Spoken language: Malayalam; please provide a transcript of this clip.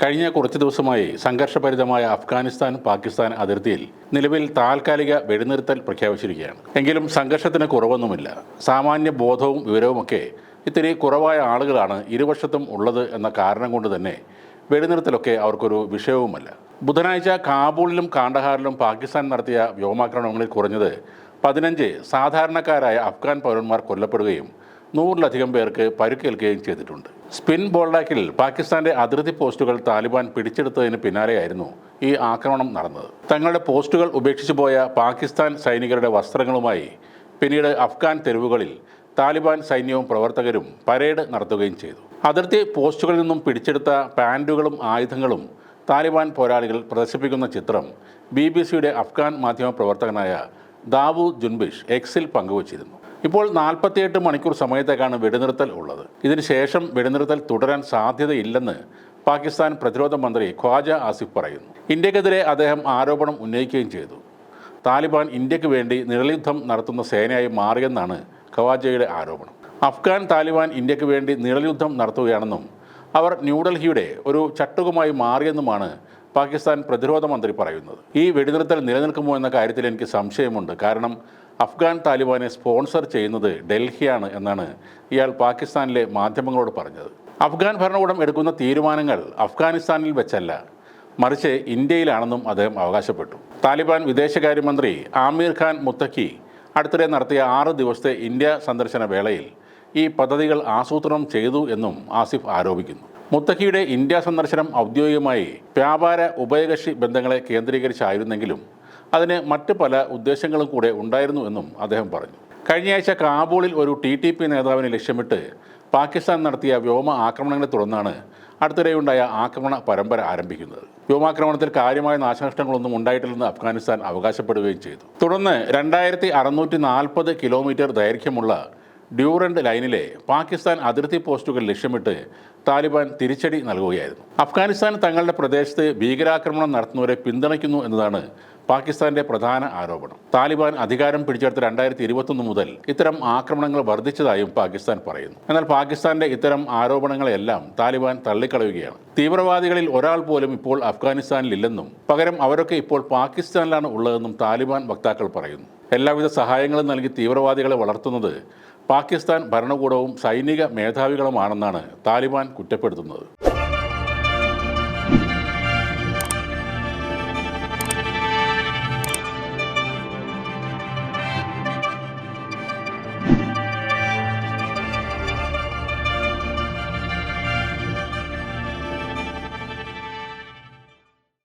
കഴിഞ്ഞ കുറച്ച് ദിവസമായി സംഘർഷഭരിതമായ അഫ്ഗാനിസ്ഥാൻ പാകിസ്ഥാൻ അതിർത്തിയിൽ നിലവിൽ താൽക്കാലിക വെടിനിർത്തൽ പ്രഖ്യാപിച്ചിരിക്കുകയാണ്. എങ്കിലും സംഘർഷത്തിന് കുറവൊന്നുമില്ല. സാമാന്യ ബോധവും വിവരവുമൊക്കെ ഇത്തിരി കുറവായ ആളുകളാണ് ഇരുവശത്തും ഉള്ളത് എന്ന കാരണം കൊണ്ട് തന്നെ വെടിനിർത്തലൊക്കെ അവർക്കൊരു വിഷയവുമല്ല. ബുധനാഴ്ച കാബൂളിലും കാണ്ടഹാറിലും പാകിസ്ഥാൻ നടത്തിയ വ്യോമാക്രമണങ്ങളിൽ കുറഞ്ഞത് പതിനഞ്ച് സാധാരണക്കാരായ അഫ്ഗാൻ പൗരന്മാർ കൊല്ലപ്പെടുകയും നൂറിലധികം പേർക്ക് പരുക്കേൽക്കുകയും ചെയ്തിട്ടുണ്ട്. സ്പിൻ ബോൾഡാക്കിൽ പാകിസ്ഥാന്റെ അതിർത്തി പോസ്റ്റുകൾ താലിബാൻ പിടിച്ചെടുത്തതിന് പിന്നാലെയായിരുന്നു ഈ ആക്രമണം നടന്നത്. തങ്ങളുടെ പോസ്റ്റുകൾ ഉപേക്ഷിച്ചു പോയ പാകിസ്ഥാൻ സൈനികരുടെ വസ്ത്രങ്ങളുമായി പിന്നീട് അഫ്ഗാൻ തെരുവുകളിൽ താലിബാൻ സൈന്യവും പ്രവർത്തകരും പരേഡ് നടത്തുകയും ചെയ്തു. അതിർത്തി പോസ്റ്റുകളിൽ നിന്നും പിടിച്ചെടുത്ത പാന്റുകളും ആയുധങ്ങളും താലിബാൻ പോരാളികൾ പ്രദർശിപ്പിക്കുന്ന ചിത്രം ബി ബി സിയുടെ അഫ്ഗാൻ മാധ്യമ പ്രവർത്തകനായ ദാവു ജുൻബിഷ് എക്സിൽ പങ്കുവച്ചിരുന്നു. ഇപ്പോൾ നാൽപ്പത്തിയെട്ട് മണിക്കൂർ സമയത്തേക്കാണ് വെടിനിർത്തൽ ഉള്ളത്. ഇതിനുശേഷം വെടിനിർത്തൽ തുടരാൻ സാധ്യതയില്ലെന്ന് പാകിസ്ഥാൻ പ്രതിരോധ മന്ത്രി ഖ്വാജ ആസിഫ് പറയുന്നു. ഇന്ത്യക്കെതിരെ അദ്ദേഹം ആരോപണം ഉന്നയിക്കുകയും ചെയ്തു. താലിബാൻ ഇന്ത്യയ്ക്ക് വേണ്ടി നിഴൽയുദ്ധം നടത്തുന്ന സേനയായി മാറിയെന്നാണ് ഖവാജയുടെ ആരോപണം. അഫ്ഗാൻ താലിബാൻ ഇന്ത്യയ്ക്ക് വേണ്ടി നിഴൽയുദ്ധം നടത്തുകയാണെന്നും അവർ ന്യൂഡൽഹിയുടെ ഒരു ചട്ടുകമായി മാറിയെന്നുമാണ് പാകിസ്ഥാൻ പ്രതിരോധ മന്ത്രി പറയുന്നത്. ഈ വെടിനിർത്തൽ നിലനിൽക്കുമോ എന്ന കാര്യത്തിൽ എനിക്ക് സംശയമുണ്ട്. കാരണം അഫ്ഗാൻ താലിബാനെ സ്പോൺസർ ചെയ്യുന്നത് ഡൽഹിയാണ് എന്നാണ് ഇയാൾ പാകിസ്ഥാനിലെ മാധ്യമങ്ങളോട് പറഞ്ഞത്. അഫ്ഗാൻ ഭരണകൂടം എടുക്കുന്ന തീരുമാനങ്ങൾ അഫ്ഗാനിസ്ഥാനിൽ വെച്ചല്ല മറിച്ച് ഇന്ത്യയിലാണെന്നും അദ്ദേഹം അവകാശപ്പെട്ടു. താലിബാൻ വിദേശകാര്യമന്ത്രി ആമീർ ഖാൻ മുത്തക്കി അടുത്തിടെ നടത്തിയ ആറ് ദിവസത്തെ ഇന്ത്യ സന്ദർശന വേളയിൽ ഈ പദ്ധതികൾ ആസൂത്രണം ചെയ്തു എന്നും ആസിഫ് ആരോപിക്കുന്നു. മുത്തക്കിയുടെ ഇന്ത്യ സന്ദർശനം ഔദ്യോഗികമായി വ്യാപാര ഉഭയകക്ഷി ബന്ധങ്ങളെ കേന്ദ്രീകരിച്ചായിരുന്നെങ്കിലും അതിന് മറ്റ് പല ഉദ്ദേശങ്ങളും കൂടെ ഉണ്ടായിരുന്നു എന്നും അദ്ദേഹം പറഞ്ഞു. കഴിഞ്ഞയാഴ്ച കാബൂളിൽ ഒരു ടി ടി പി നേതാവിനെ ലക്ഷ്യമിട്ട് പാകിസ്ഥാൻ നടത്തിയ വ്യോമ ആക്രമണങ്ങളെ തുടർന്നാണ് അടുത്തിടെയുണ്ടായ ആക്രമണ പരമ്പര ആരംഭിക്കുന്നത്. വ്യോമാക്രമണത്തിൽ കാര്യമായ നാശനഷ്ടങ്ങളൊന്നും ഉണ്ടായിട്ടില്ലെന്ന് അഫ്ഗാനിസ്ഥാൻ അവകാശപ്പെടുകയും ചെയ്തു. തുടർന്ന് രണ്ടായിരത്തി അറുന്നൂറ്റി നാൽപ്പത് കിലോമീറ്റർ ദൈർഘ്യമുള്ള ഡ്യൂറൻഡ് ലൈനിലെ പാകിസ്ഥാൻ അതിർത്തി പോസ്റ്റുകൾ ലക്ഷ്യമിട്ട് താലിബാൻ തിരിച്ചടി നൽകുകയായിരുന്നു. അഫ്ഗാനിസ്ഥാൻ തങ്ങളുടെ പ്രദേശത്ത് ഭീകരാക്രമണം നടത്തുന്നവരെ പിന്തുണയ്ക്കുന്നു എന്നതാണ് പാകിസ്ഥാന്റെ പ്രധാന ആരോപണം. താലിബാൻ അധികാരം പിടിച്ചെടുത്ത രണ്ടായിരത്തി ഇരുപത്തൊന്ന് മുതൽ ഇത്തരം ആക്രമണങ്ങൾ വർദ്ധിച്ചതായും പാകിസ്ഥാൻ പറയുന്നു. എന്നാൽ പാകിസ്ഥാന്റെ ഇത്തരം ആരോപണങ്ങളെല്ലാം താലിബാൻ തള്ളിക്കളയുകയാണ്. തീവ്രവാദികളിൽ ഒരാൾ പോലും ഇപ്പോൾ അഫ്ഗാനിസ്ഥാനിലില്ലെന്നും പകരം അവരൊക്കെ ഇപ്പോൾ പാകിസ്ഥാനിലാണ് ഉള്ളതെന്നും താലിബാൻ വക്താക്കൾ പറയുന്നു. എല്ലാവിധ സഹായങ്ങളും നൽകി തീവ്രവാദികളെ വളർത്തുന്നത് പാകിസ്ഥാൻ ഭരണകൂടവും സൈനിക മേധാവികളുമാണെന്നാണ് താലിബാൻ കുറ്റപ്പെടുത്തുന്നത്.